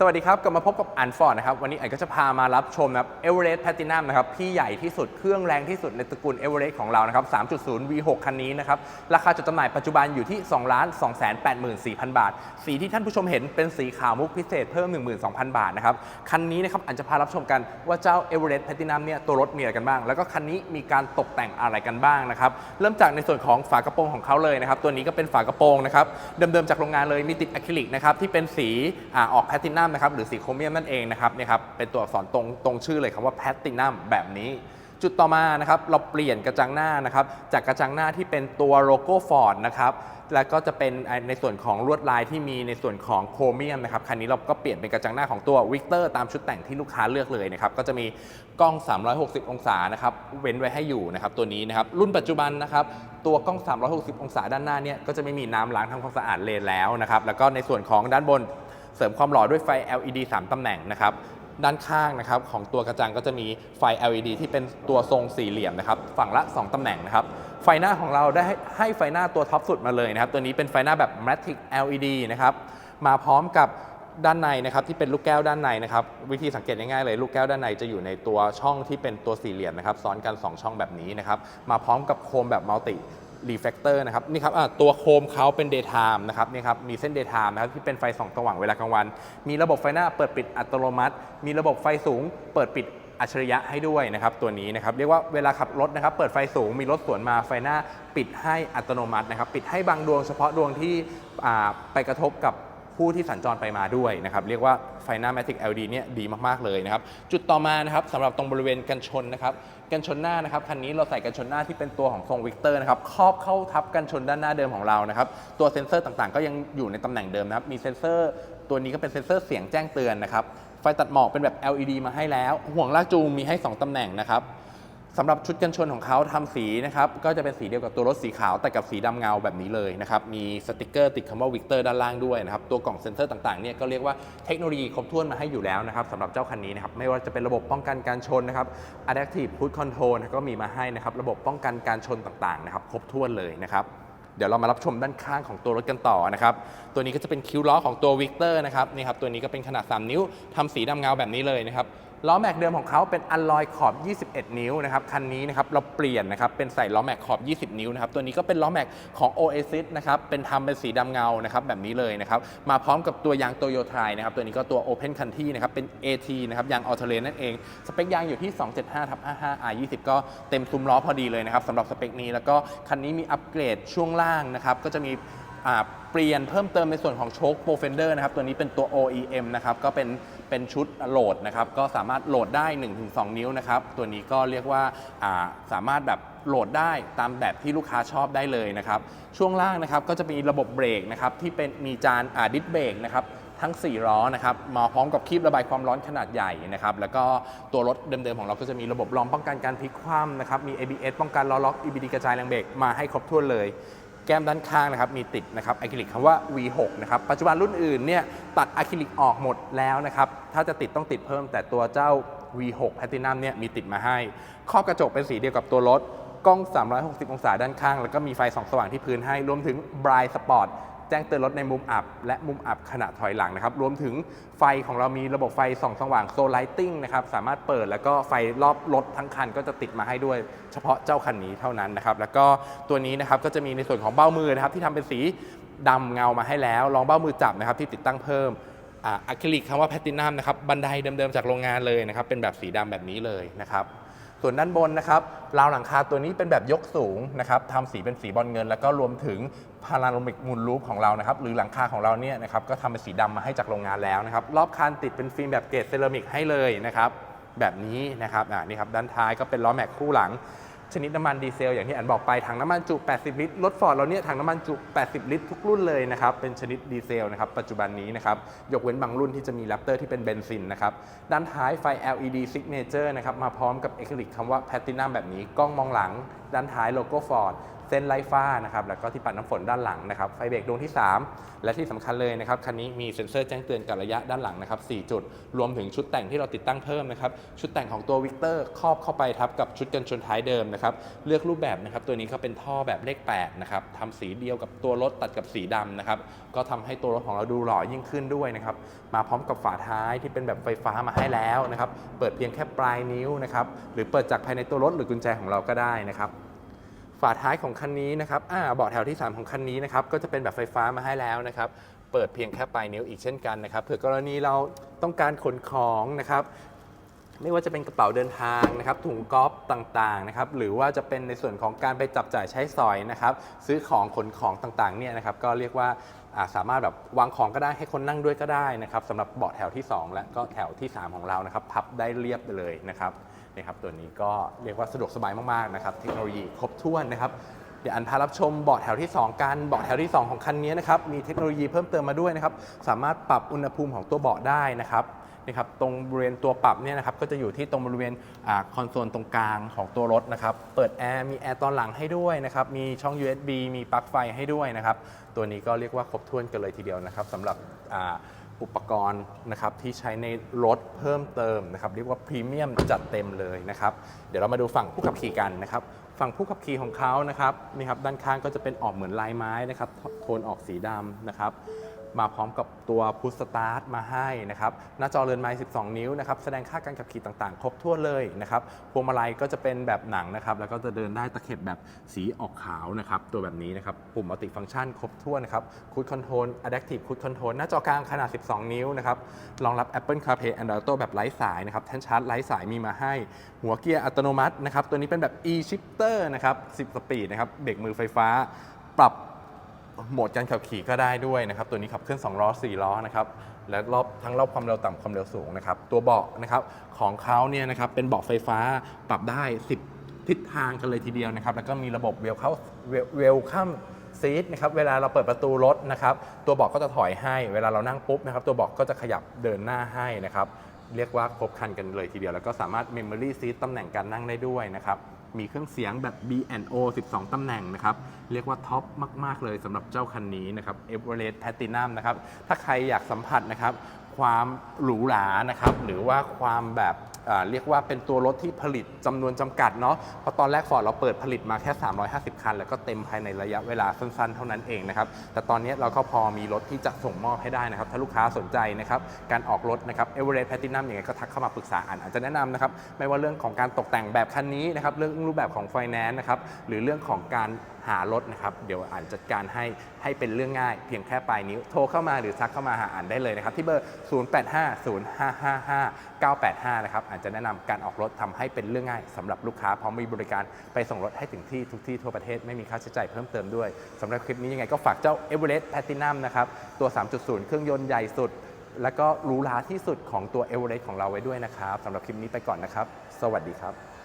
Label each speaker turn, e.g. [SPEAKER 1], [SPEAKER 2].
[SPEAKER 1] สวัสดีครับ กลับมาพบกับอันฟอร์ดนะครับ วันนี้อันก็จะพามารับชมนะครับเอเวอเรสต์แพลตินัมนะครับ พี่ใหญ่ที่สุดเครื่องแรงที่สุดในตระกูลเอเวอเรสต์ของเรานะครับ 3.0 V6 คันนี้นะครับ ราคาจดจำหน่ายปัจจุบันอยู่ที่ 2 2 8 4 0 0 0 บาท สีที่ท่านผู้ชมเห็นเป็นสีขาวมุกพิเศษเพิ่ม 12,000 บาทนะครับ คันนี้นะครับอันจะพารับชมกันว่าเจ้าเอเวอเรสต์แพลตินัมเนี่ยตัวรถมีอะไรกันบ้าง แล้วก็คันนี้มีการตกแต่งอะไรกันบ้างนะครับเริ่มจากในส่วนของฝากระโปรงของเขาเลยนะครับตัวนี้ก็เป็นฝากระโปรงนะครับเดิมๆจากโรงงานเลยมีติดอะคริลิกนะครับที่เป็นสีอาออกแพลตินัมนะครับหรือสีโครเมียมนั่นเองนะครับเนี่ยครับเป็นตัวอักษรตรงตรงชื่อเลยคำว่าแพลตินัมแบบนี้ จุดต่อมานะครับเราเปลี่ยนกระจังหน้านะครับจากกระจังหน้าที่เป็นตัวโลโก้ฟอร์ดนะครับแล้วก็จะเป็นในส่วนของลวดลายที่มีในส่วนของโครเมียมนะครับคันนี้เราก็เปลี่ยนเป็นกระจังหน้าของตัววิกเตอร์ตามชุดแต่งที่ลูกค้าเลือกเลยนะครับก็จะมีกล้อง 360 องศานะครับเว้นไว้ให้อยู่นะครับตัวนี้นะครับรุ่นปัจจุบันนะครับตัวกล้อง 360 องศาด้านหน้าเนี่ยก็จะไม่มีน้ำล้างทำความสะอาดเลนแล้วนะครับแล้วก็ในส่วนของด้านบน เสริมความหล่อด้วยไฟ LED 3 ตำแหน่งนะครับด้านข้างนะครับของตัวกระจังก็จะมีไฟ LED ที่เป็นตัวทรงสี่เหลี่ยมนะครับฝั่งละ 2 ตำแหน่งนะครับไฟหน้าของเราได้ให้ไฟหน้าตัวท็อปสุดมาเลยนะครับตัวนี้เป็นไฟหน้าแบบ Matic LED นะครับมาพร้อมกับด้านในนะครับที่เป็นลูกแก้วด้านในนะครับวิธีสังเกตง่ายๆเลยลูกแก้วด้านในจะอยู่ในตัวช่องที่เป็นตัวสี่เหลี่ยมนะครับซ้อนกัน 2 ช่องแบบนี้นะครับมาพร้อมกับโคมแบบมัลติ รีเฟกเตอร์นะครับนี่ครับตัวโคมเขาเป็น daytime นะครับนี่ครับมีเส้น daytime นะครับที่เป็นไฟส่องสว่างเวลากลางวัน มีระบบไฟหน้าเปิดปิดอัตโนมัติ มีระบบไฟสูง เปิดปิดอัจฉริยะให้ด้วยนะครับตัวนี้นะครับเรียกว่าเวลาขับรถนะครับเปิดไฟสูงมีรถสวนมาไฟหน้าปิดให้อัตโนมัตินะครับปิดให้บางดวงเฉพาะดวงที่ไปกระทบกับ ผู้ที่สัญจรไปมาด้วยนะครับเรียกว่าไฟหน้า Matic LED เนี่ยดีมากๆเลยนะครับจุดต่อมานะครับสำหรับตรงบริเวณกันชนนะครับกันชนหน้านะครับคันนี้เราใส่กันชนหน้าที่เป็นตัวของทรงวิกเตอร์นะครับครอบเข้าทับกันชนด้านหน้าเดิมของเรานะครับตัวเซ็นเซอร์ต่างๆ ก็ยังอยู่ในตำแหน่งเดิมนะครับมีเซ็นเซอร์ ตัวนี้ก็เป็นเซ็นเซอร์เสียงแจ้งเตือนนะครับไฟตัดหมอกเป็นแบบ LED มาให้แล้ว ห่วงลากจูงมีให้ 2ตำแหน่งนะครับ สำหรับชุดกันชนของเขาทำสีนะครับก็จะเป็นสีเดียวกับตัวรถสีขาวแต่กับสีดำเงาแบบนี้เลยนะครับมีสติกเกอร์ติดคำว่าวิกเตอร์ด้านล่างด้วยนะครับตัวกล่องเซ็นเซอร์ต่างๆเนี่ยก็เรียกว่าเทคโนโลยีครบถ้วนมาให้อยู่แล้วนะครับสำหรับเจ้าคันนี้นะครับไม่ว่าจะเป็นระบบป้องกันการชนนะครับ Adaptive Cruise Control ก็มีมาให้นะครับระบบป้องกันการชนต่างๆนะครับครบถ้วนเลยนะครับเดี๋ยวเรามารับชมด้านข้างของตัวรถกันต่อนะครับ ตัวนี้ก็จะเป็นคิ้วล้อของตัววิกเตอร์นะครับนี่ครับตัวนี้ก็เป็นขนาด 3 นิ้วทำสีดำเงาแบบนี้เลยนะครับ ล้อแม็กเดิมของเขาเป็นอัลลอยขอบ 21 นิ้วนะครับ คันนี้นะครับเราเปลี่ยนนะครับเป็นใส่ล้อแม็กขอบ 20 นิ้วนะครับ ตัวนี้ก็เป็นล้อแม็กของ Oasis นะครับ เป็นทำเป็นสีดำเงานะครับแบบนี้เลยนะครับ มาพร้อมกับตัวยางโตโยไทนะครับ ตัวนี้ก็ตัว Open Country นะครับ เป็น AT นะครับ ยางออเทเลนนั่นเอง สเปคยางอยู่ที่ 275ทับ55 R20 ก็เต็มซุ้มล้อพอดีเลยนะครับสำหรับสเปคนี้ แล้วก็คันนี้มีอัปเกรดช่วงล่างนะครับ ก็จะมี เปลี่ยนเพิ่มเติมในส่วนของโชคโปรเฟนเดอร์นะครับ ตัวนี้เป็นตัว OEM นะครับ ก็เป็นเป็นชุดโหลดนะครับ ก็สามารถโหลดได้ 1-2 นิ้วนะครับ ตัวนี้ก็เรียกว่าาสามารถแบบโหลดได้ตามแบบที่ลูกค้าชอบได้เลยนะครับ ช่วงล่างนะครับก็จะมีระบบเบรกนะครับที่เป็นมีจานอาดิสเบรกนะครับทั้ง 4 ล้อนะครับมาพร้อมกับคลิประบายความร้อนขนาดใหญ่นะครับ แล้วก็ตัวรถเดิมๆ ของเราก็จะมีระบบรองป้องกันการพลิกคว่ำนะครับ มี ABS ป้องกันล้อล็อก EBD กระจายแรงเบรกมาให้ครบถ้วนเลย แก้มด้านข้างนะครับมีติดนะครับอะคริลิกคำว่า V6 นะครับปัจจุบันรุ่นอื่นเนี่ยตัดอะคริลิกออกหมดแล้วนะครับถ้าจะติดต้องติดเพิ่มแต่ตัวเจ้า V6 Platinum เนี่ยมีติดมาให้ ครอบกระจกเป็นสีเดียวกับตัวรถกล้อง 360 องศาด้านข้าง แล้วก็มีไฟส่องสว่างที่พื้นให้ รวมถึง Bright Spot แจ้งเตือนรถในมุมอับ และมุมอับขณะถอยหลังนะครับ รวมถึงไฟของเรามีระบบไฟส่องสว่างโซลไลติ้งนะครับ สามารถเปิดแล้วก็ไฟรอบรถทั้งคันก็จะติดมาให้ด้วย เฉพาะเจ้าคันนี้เท่านั้นนะครับ แล้วก็ตัวนี้นะครับก็จะมีในส่วนของเบ้ามือนะครับที่ทำเป็นสีดำเงามาให้แล้วรองเบ้ามือจับนะครับที่ติดตั้งเพิ่มอะคริลิกคำว่าแพตตินัมนะครับบันไดเดิมๆจากโรงงานเลยนะครับเป็นแบบสีดำแบบนี้เลยนะครับ ส่วนด้านบนนะครับราวหลังคาตัวนี้เป็นแบบยกสูงนะครับทำสีเป็นสีบอลเงิน แล้วก็รวมถึงพาราโนมิกมูลรูปของเรานะครับหรือหลังคาของเราเนี่ยนะครับก็ทำเป็นสีดำมาให้จากโรงงานแล้วนะครับรอบคานติดเป็นฟิล์มแบบเกรดเซรามิกให้เลยนะครับแบบนี้นะครับอ่านี่ครับด้านท้ายก็เป็นล้อแม็กคู่หลัง ชนิดน้ำมันดีเซลอย่างที่อันบอกไปถังน้ำมันจุ 80 ลิตรรถฟอร์ดเราเนี่ยถังน้ำมันจุ 80 ลิตรทุกรุ่นเลยนะครับเป็นชนิดดีเซลนะครับปัจจุบันนี้นะครับยกเว้นบางรุ่นที่จะมีแรปเตอร์ที่เป็นเบนซินนะครับด้านท้ายไฟ LED Signature นะครับมาพร้อมกับเอกลิกคำว่า Platinum แบบนี้กล้องมองหลัง ด้านท้ายโลโก้ฟอร์ด เส้นไล่ฟ้านะครับแล้วก็ที่ปัดน้ำฝนด้านหลังนะครับไฟเบรกดวงที่ 3 และที่สำคัญเลยนะครับคันนี้มีเซ็นเซอร์แจ้งเตือนกับระยะด้านหลังนะครับ4จุด รวมถึงชุดแต่งที่เราติดตั้งเพิ่มนะครับชุดแต่งของตัววิกเตอร์ครอบเข้าไปทับกับชุดกันชนท้ายเดิมนะครับเลือกรูปแบบนะครับตัวนี้เขาเป็นท่อแบบเลข8นะครับทำสีเดียวกับตัวรถตัดกับสีดำนะครับก็ทำให้ตัวรถของเราดูหล่อยิ่งขึ้นด้วยนะครับมาพร้อมกับฝาท้ายที่เป็นแบบไฟฟ้ามาให้แล้วนะครับเปิดเพียงแค่ปลายนิ้วนะครับหรือเปิดจากภายในตัวรถหรือกุญแจของเราก็ได้นะครับ ฝาท้ายของคันนี้นะครับอ่าเบาะแถวที่ 3 ของคันนี้นะครับ ก็จะเป็นแบบไฟฟ้ามาให้แล้วนะครับ เปิดเพียงแค่ปลายนิ้วอีกเช่นกันนะครับ เผื่อกรณีเราต้องการขนของนะครับ ไม่ว่าจะเป็นกระเป๋าเดินทางนะครับ ถุงก๊อฟต่างๆนะครับ หรือว่าจะเป็นในส่วนของการไปจับจ่ายใช้สอยนะครับ ซื้อของขนของต่างๆ เนี่ยนะครับ ก็เรียกว่าสามารถแบบวางของก็ได้ให้คนนั่งด้วยก็ได้นะครับสำหรับเบาะแถวที่ 2 และก็แถวที่ 3 ของเรานะครับ พับได้เรียบเลยนะครับ นะครับตัวนี้ก็เรียกว่าสะดวกสบายมากๆนะครับเทคโนโลยีครบถ้วนนะครับเดี๋ยวอันพารับชมเบาะแถวที่ 2 กันเบาะแถวที่ 2 ของคันนี้นะครับมีเทคโนโลยีเพิ่มเติมมาด้วยนะครับสามารถปรับอุณหภูมิของตัวเบาะได้นะครับนะครับตรงบริเวณตัวปรับเนี่ยนะครับก็จะอยู่ที่ตรงบริเวณคอนโซลตรงกลางของตัวรถนะครับเปิดแอร์มีแอร์ตอนหลังให้ด้วยนะครับมีช่อง USB มีปลั๊กไฟให้ด้วยนะครับตัวนี้ก็เรียกว่าครบถ้วนกันเลยทีเดียวนะครับสำหรับ อุปกรณ์นะครับที่ใช้ในรถเพิ่มเติมนะครับเรียกว่าพรีเมียมจัดเต็มเลยนะครับเดี๋ยวเรามาดูฝั่งผู้ขับขี่กันนะครับฝั่งผู้ขับขี่ของเขานะครับนี่ครับด้านข้างก็จะเป็นออกเหมือนลายไม้นะครับโทนออกสีดำนะครับ มาพร้อมกับตัวพุชสตาร์ทมาให้นะครับหน้าจอเรือนไม้12 นิ้วนะครับแสดงค่าการขับขี่ต่างๆ ครบถ้วนเลยนะครับพวงมาลัยก็จะเป็นแบบหนังนะครับแล้วก็จะเดินได้ตะเข็บแบบสีออกขาวนะครับตัวแบบนี้นะครับปุ่มมัลติฟังก์ชันครบถ้วนนะครับคูดคอนโทรล Adaptive Cruise Control หน้าจอกลางขนาด 12 นิ้วนะครับรองรับ Apple CarPlay Android Auto แบบไร้สายนะครับแท่นชาร์จไร้สายมีมาให้ หัวเกียร์อัตโนมัตินะครับตัวนี้เป็นแบบ e-shifter นะครับ10 สปีดนะครับเบรกมือไฟฟ้า ปรับ โหมดการขับขี่ก็ได้ด้วยนะครับ ตัวนี้ขับเคลื่อน2ล้อ4ล้อนะครับ และรอบทั้งรอบความเร็วต่ำความเร็วสูงนะครับ ตัวเบาะนะครับของเขาเนี่ยนะครับเป็นเบาะไฟฟ้าปรับได้ 10 ทิศทางกันเลยทีเดียวนะครับ แล้วก็มีระบบเวลเข้าเวลคัมซีทนะครับเวลาเราเปิดประตูรถนะครับ ตัวเบาะก็จะถอยให้ เวลาเรานั่งปุ๊บนะครับ ตัวเบาะก็จะขยับเดินหน้าให้นะครับ เรียกว่าครบครันกันเลยทีเดียว แล้วก็สามารถ Memory Seat ตำแหน่งการนั่งได้ด้วยนะครับ มีเครื่องเสียงแบบ B&O 12 ตำแหน่งนะครับ เรียกว่าท็อปมาก ๆ เลยสำหรับเจ้าคันนี้นะครับ Everest Platinum นะครับ ถ้าใครอยากสัมผัสนะครับ ความหรูหรานะครับ หรือว่าความแบบ เรียกว่าเป็นตัวรถที่ผลิตจำนวนจำกัดเนาะเพราะตอนแรกฟอร์ดเราเปิดผลิตมาแค่ 350 คัน แล้วก็เต็มภายในระยะเวลาสั้นๆ เท่านั้นเองนะครับแต่ตอนนี้เราก็พอมีรถที่จะส่งมอบให้ได้นะครับถ้าลูกค้าสนใจนะครับการออกรถนะครับ Everest Platinum ยังไงก็ทักเข้ามาปรึกษาอ่านอาจจะแนะนำนะครับไม่ว่าเรื่องของการตกแต่งแบบคันนี้นะครับเรื่องรูปแบบของ Finance นะครับหรือเรื่องของการหารถนะครับเดี๋ยวอ่านจัดการให้ให้เป็นเรื่องง่าย เพียงแค่ปลายนิ้วโทรเข้ามาหรือทักเข้ามาหาอ่านได้เลยนะครับที่เบอร์ 0850555985 นะครับอาจจะแนะนำการออกรถทำให้เป็นเรื่องง่ายสำหรับลูกค้าพร้อมมีบริการไปส่งรถให้ถึงที่ทุกที่ทั่วประเทศไม่มีค่าใช้จ่ายเพิ่มเติมด้วยสำหรับคลิปนี้ยังไงก็ฝากเจ้า Everest Platinum นะครับตัว 3.0 เครื่องยนต์ใหญ่สุด แล้วก็หรูหราที่สุดของตัว Everest ของเราไว้ด้วยนะครับสำหรับคลิปนี้ไปก่อนนะครับ สวัสดีครับ